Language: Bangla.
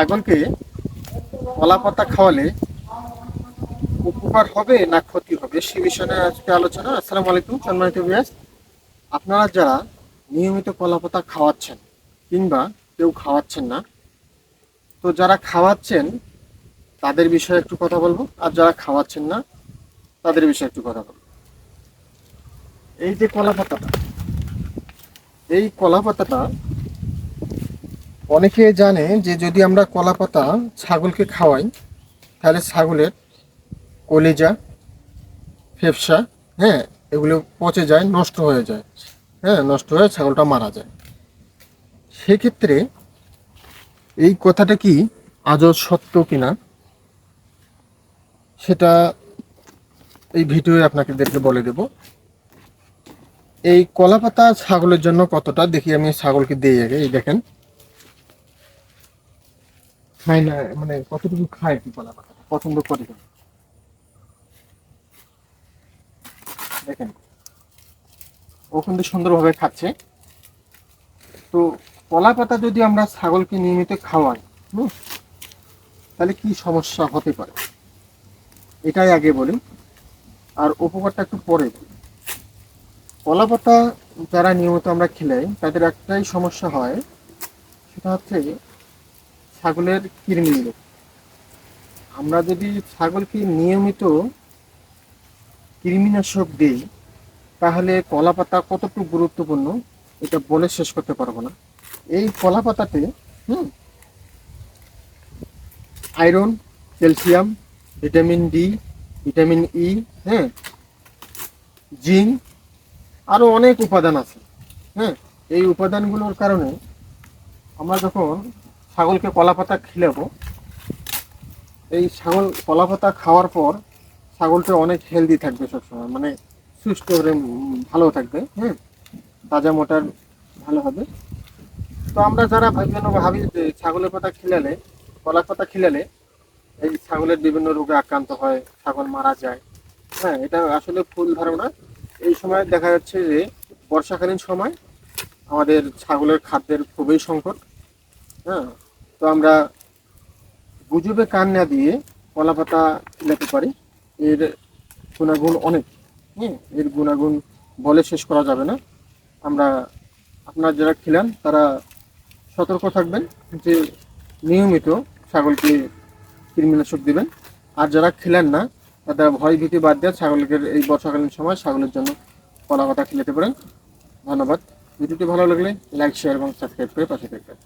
ছাগলকে কলা পাতা খাওয়ালে উপকার হবে না ক্ষতি হবে? সে বিষয়ে আজকে আলোচনা। আসসালামু আলাইকুম, সম্মানিত আপনারা যারা নিয়মিত কলা পাতা খাওয়াচ্ছেন কিংবা কেউ খাওয়াচ্ছেন না, তো যারা খাওয়াচ্ছেন, তাদের বিষয়ে একটু কথা বলব। আর যারা খাওয়াচ্ছেন না, তাদের বিষয়ে একটু কথা বলব। এই যে কলা পাতাটা, এই কলা পাতাটা অনেকে জানে যে যদি আমরা কলা পাতা ছাগলকে খাওয়াই, তাহলে ছাগলের কলিজা, ফেফসা হ্যাঁ এগুলো পচে যায়, নষ্ট হয়ে যায় হ্যাঁ নষ্ট হয়ে ছাগলটা মারা যায়। সেক্ষেত্রে এই কথাটা কি আজও সত্য কিনা? সেটা এই ভিডিওয়ে আপনাকে দেখে বলে দেব। এই কলা পাতা ছাগলের জন্য কতটা? দেখি আমি ছাগলকে দিয়ে আগে, এই দেখেন। খায় না মানে কতটুকু খায় কি কলা পাতা পছন্দ করে। দেখেন, ও কিন্তু সুন্দরভাবে খাচ্ছে। তো কলা পাতা যদি আমরা ছাগলকে নিয়মিত খাওয়াই তাহলে কি সমস্যা হতে পারে? এটাই আগে বলি আর উপকারটা একটু পরে কলা পাতা যারা নিয়মিত আমরা খেলে, তাদের একটাই সমস্যা হয়, সেটা হচ্ছে ছাগলের কৃমি রোগ আমরা যদি ছাগলকে নিয়মিত কৃমিনাশক দিই, তাহলে কলা পাতা কতটুকু গুরুত্বপূর্ণ এটা বলে শেষ করতে পারব না। এই কলা পাতাতে হুম, iron, calcium, vitamin D, vitamin E হ্যাঁ জিঙ্ক আরও অনেক উপাদান আছে। হ্যাঁ এই উপাদানগুলোর কারণে আমরা যখন ছাগলকে কলা পাতা খিলাবো। এই ছাগল কলা পাতা খাওয়ার পর ছাগলটা অনেক হেলদি থাকবে সবসময় মানে সুস্থ করে ভালো থাকবে হ্যাঁ? তাজা মোটার ভালো হবে। তো আমরা যারা ভাবি ভাবি যে ছাগলের পাতা খিলালে, কলা পাতা খিলালে, এই ছাগলের বিভিন্ন রোগে আক্রান্ত হয়, ছাগল মারা যায় হ্যাঁ? এটা আসলে ভুল ধারণা। এই সময় দেখা যাচ্ছে যে বর্ষাকালীন সময় আমাদের ছাগলের খাদ্যের খুবই সংকট হ্যাঁ? তো আমরা গুজবে কান না দিয়ে কলা পাতা খিলাতে পারি। এর গুণাগুণ অনেক। হ্যাঁ এর গুণাগুণ বলে শেষ করা যাবে না। আমরা আপনারা যারা খিলান, তারা সতর্ক থাকবেন যে নিয়মিত ছাগলকে কৃমিনাশক দেবেন। আর যারা খেলেন না, তাদের ভয় ভীতি বাদ দিয়ে ছাগলকে এই বর্ষাকালীন সময় ছাগলের জন্য কলা পাতা খেলাতে পারেন। ধন্যবাদ। ভিডিওটি ভালো লাগলে লাইক, শেয়ার এবং সাবস্ক্রাইব করে পাশে থাকবেন।